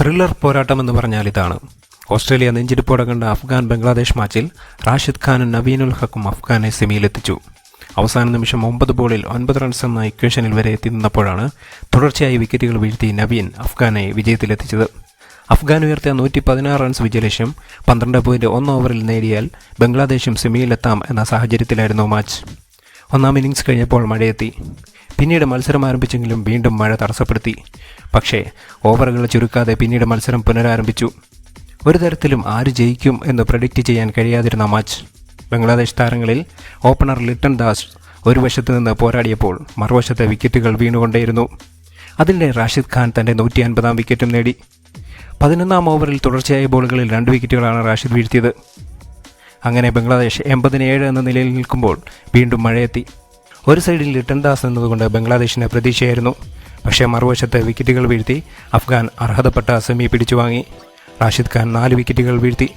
Thriller പോരാട്ടം എന്ന് പറഞ്ഞാൽ ഇതാണ്. ഓസ്ട്രേലിയ നെഞ്ചിടിപ്പോടെ കണ്ട അഫ്ഗാൻ ബംഗ്ലാദേശ് മാച്ചിൽ റാഷിദ് ഖാനും നവീനുൽ ഹക്കും അഫ്ഗാനെ സെമിയിലെത്തിച്ചു. അവസാന നിമിഷം ഒമ്പത് ബോളിൽ ഒൻപത് റൺസ് എന്ന ഇക്വേഷനിൽ വരെ എത്തി നിന്നപ്പോഴാണ് തുടർച്ചയായി വിക്കറ്റുകൾ വീഴ്ത്തി നവീൻ അഫ്ഗാനെ വിജയത്തിലെത്തിച്ചത്. അഫ്ഗാൻ ഉയർത്തിയ നൂറ്റി പതിനാറ് റൺസ് വിജയലക്ഷ്യം പന്ത്രണ്ട് പോയിന്റ് ഒന്ന് ഓവറിൽ നേടിയാൽ ബംഗ്ലാദേശും സെമിയിലെത്താം എന്ന സാഹചര്യത്തിലായിരുന്നു മാച്ച്. ഒന്നാം ഇന്നിങ്സ് കഴിഞ്ഞപ്പോൾ മഴയെത്തി. പിന്നീട് മത്സരം ആരംഭിച്ചെങ്കിലും വീണ്ടും മഴ തടസ്സപ്പെടുത്തി. പക്ഷേ ഓവറുകൾ ചുരുക്കാതെ പിന്നീട് മത്സരം പുനരാരംഭിച്ചു. ഒരു തരത്തിലും ആര് ജയിക്കും എന്ന് പ്രഡിക്റ്റ് ചെയ്യാൻ കഴിയാതിരുന്ന മാച്ച്. ബംഗ്ലാദേശ് താരങ്ങളിൽ ഓപ്പണർ ലിട്ടൺ ദാസ് ഒരു വശത്ത് നിന്ന് പോരാടിയപ്പോൾ മറുവശത്തെ വിക്കറ്റുകൾ വീണുകൊണ്ടേയിരുന്നു. അതിനിടെ റാഷിദ് ഖാൻ തന്റെ നൂറ്റി അൻപതാം വിക്കറ്റും നേടി. പതിനൊന്നാം ഓവറിൽ തുടർച്ചയായ ബോളുകളിൽ രണ്ട് വിക്കറ്റുകളാണ് റാഷിദ് വീഴ്ത്തിയത്. അങ്ങനെ ബംഗ്ലാദേശ് എൺപതിന് ഏഴ് എന്ന നിലയിൽ നിൽക്കുമ്പോൾ വീണ്ടും മഴയെത്തി. ഒരു സൈഡിൽ ലിട്ടൺ ദാസ് എന്നതുകൊണ്ട് ബംഗ്ലാദേശിന് പ്രതീക്ഷയായിരുന്നു. പക്ഷേ മറുവശത്ത് വിക്കറ്റുകൾ വീഴ്ത്തി അഫ്ഗാൻ അർഹതപ്പെട്ട സെമി പിടിച്ചുവാങ്ങി. റാഷിദ് ഖാൻ നാല് വിക്കറ്റുകൾ വീഴ്ത്തി.